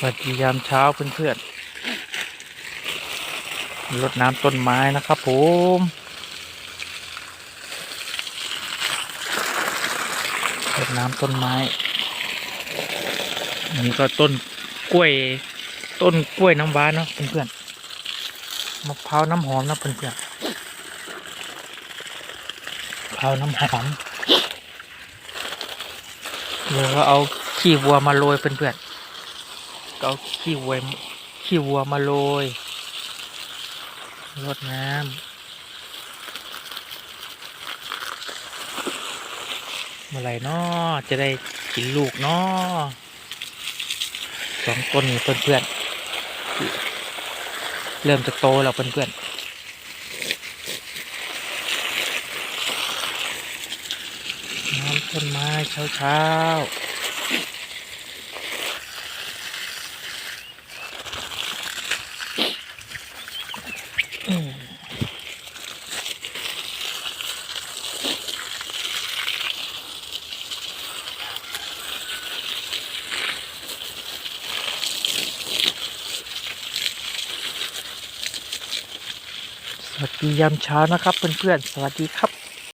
สวัสดียามเช้าเพื่อนๆรดน้ำต้นไม้นะครับผมรดน้ำต้นไม้อันนี้ก็ต้นกล้วย ต้นกล้วยน้ำว้าเนาะเพื่อนๆมะพร้าวน้ำหอมนะเพื่อนๆมะพร้าวน้ำหอมเดี๋ยวก็เอาขี้วัวมาโรยเพื่อนๆ ก็เอาขี้วัวขี้วัวมาโรยรดน้ำเมื่อไรนาะจะได้กินลูกเนาะสองต้นนี่เพื่อนๆเริ่มจะโตแล้วเพื่อนๆน้ำต้นไม้เช้าๆอื วัสดียามเช้านะครับเพื่อนๆ สวัสดีครับ